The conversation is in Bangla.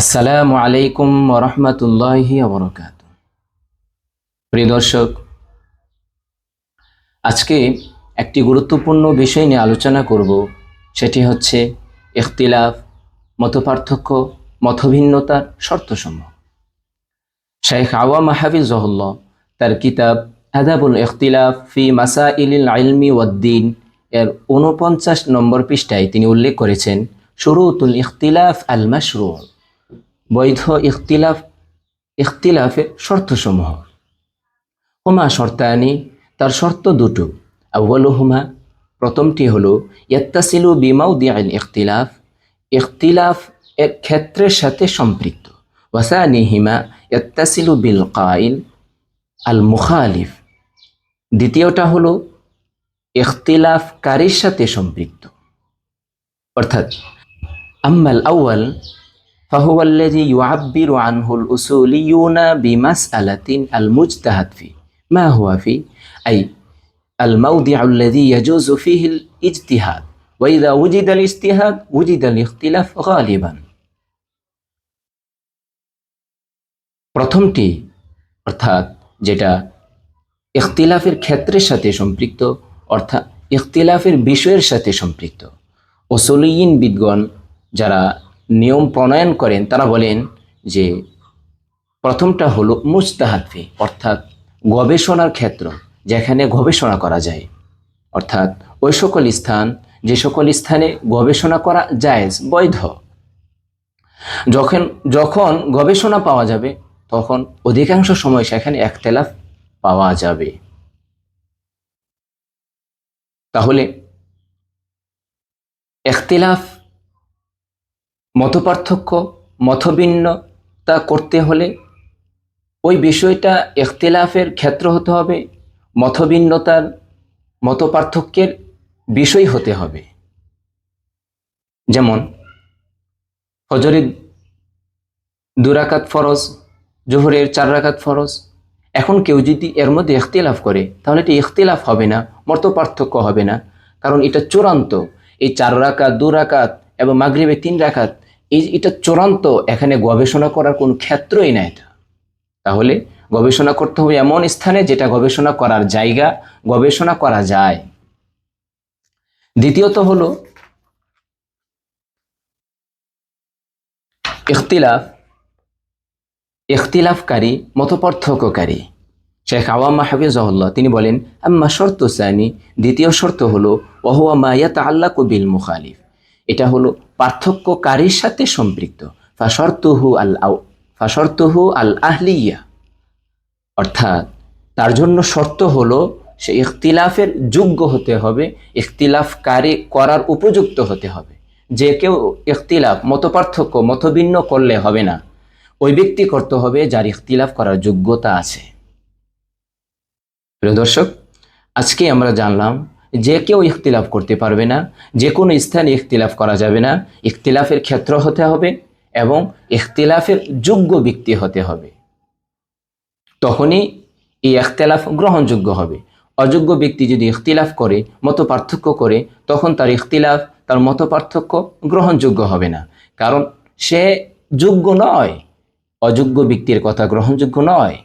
আসসালামু আলাইকুম রহমতুল্লাহি আবরকাত প্রিয় দর্শক, আজকে একটি গুরুত্বপূর্ণ বিষয় নিয়ে আলোচনা করব। সেটি হচ্ছে ইখতিলাফ, মতপার্থক্য, মতভিন্নতার শর্তসমূহ। শাইখ আওয়া মাহাফিজহল্লা তার কিতাব আদাবুল ইখতিলাফ ফি মাসা ইলিল আলমি ওয়াদ্দিন এর উনপঞ্চাশ নম্বর পৃষ্ঠায় তিনি উল্লেখ করেছেন, শুরুতুল ইখতিলাফ আল মাশরু বৈধ ইখতিলাফ ইখতিলাফের শর্তসমূহ। হুমা শর্তানি, তার শর্ত দুটো। আউ্বালু হুমা প্রথমটি হলো, ইয়াত্তাসিলু বিমাউদি আল ইখতিলাফ। ইখতিলাফ এক ক্ষেত্রের সাথে সম্পৃক্ত। ওয়াসানি হিমা ইয়াত্তাসিলু বিল কাইল, আল মুখালিফ। দ্বিতীয়টা হলো, ইখতিলাফকারীর সাথে সম্পৃক্ত। অর্থাৎ, আম্মাল আউয়াল فهو الذي يعبر عنه الأصوليون بمسألة المجتهد فيه ما هو فيه؟ أي الموضع الذي يجوز فيه الاجتهاد وإذا وجد الاجتهاد وجد الاختلاف غالبا প্রথমটি অর্থাৎ যেটা ইখতিলাফের ক্ষেত্রের সাথে সম্পৃক্ত অর্থাৎ ইখতিলাফের বিষয়ের সাথে সম্পৃক্ত ওসলিয়িন বিদগণ যারা নিয়ম প্রণয়ন করেন, তারা বলেন যে প্রথমটা হলো মুস্তাহাদফি, অর্থাৎ গবেষণার ক্ষেত্র যেখানে গবেষণা করা যায়। অর্থাৎ ওই সকল স্থান, যে সকল স্থানে গবেষণা করা জায়েজ, বৈধ। যখন যখন গবেষণা পাওয়া যাবে, তখন অধিকাংশ সময় সেখানে একতেলাফ পাওয়া যাবে। তাহলে একতেলাফ মতপার্থক্য মতভিন্নতা করতে হলে ওই বিষয়টা ইখতিলাফের ক্ষেত্র হতে হবে মতভিন্নতার মতপার্থক্যের বিষয় হতে হবে। যেমন, ফজরের দুরাকাত ফরজ, জোহরের চার রাকাত ফরজ। এখন কেউ যদি এর মধ্যে ইখতিলাফ করে, তাহলে এটি ইখতিলাফ হবে না মত পার্থক্য হবে না। কারণ এটা চূড়ান্ত। এই চার রাকাত, দু রাকাত এবং মাগরিবে তিন রাকাত এই এটা চূড়ান্ত, এখানে গবেষণা করার কোনো ক্ষেত্রই না এটা। তাহলে গবেষণা করতে হবে এমন স্থানে যেটা গবেষণা করার জায়গা, গবেষণা করা যায়। দ্বিতীয়ত হলো ইখতিলাফ, ইখতিলাফকারী, মতপার্থক্যকারী। শেখ আওয়ামা হাফিজহল্লাহ, তিনি বলেন, আম্মা শর্ত সানি দ্বিতীয় শর্ত হলো ওহুয়া মায়াত আল্লাহ কবিল মুখালিফ এটা হলো পার্থক্যকারীর সাথে সম্পৃক্ত। ফাশর্তুহু আল আউ, ফাশর্তুহু আল আহলিয়া। অর্থাৎ তার জন্য শর্ত হলো সে ইখতিলাফের যোগ্য হতে হবে, ইখতিলাফকারী করার উপযুক্ত হতে হবে। যে কেউ ইখতিলাফ, মতপার্থক্য মতভিন্ন করলে হবে না। ওই ব্যক্তি করতে হবে যার ইখতিলাফ করার যোগ্যতা আছে। প্রিয় দর্শক, আজকে আমরা জানলাম যে কেউ ইখতিলাফ করতে পারবে না, যে কোনো স্থানে ইখতিলাফ করা যাবে না, ইখতিলাফের ক্ষেত্র হতে হবে এবং ইখতিলাফের যোগ্য ব্যক্তি হতে হবে। তখনই এই ইখতিলাফ গ্রহণযোগ্য হবে। অযোগ্য ব্যক্তি যদি ইখতিলাফ করে মত পার্থক্য করে, তখন তার ইখতিলাফ, তার মত পার্থক্য গ্রহণযোগ্য হবে না। কারণ সে যোগ্য নয়। অযোগ্য ব্যক্তির কথা গ্রহণযোগ্য নয়।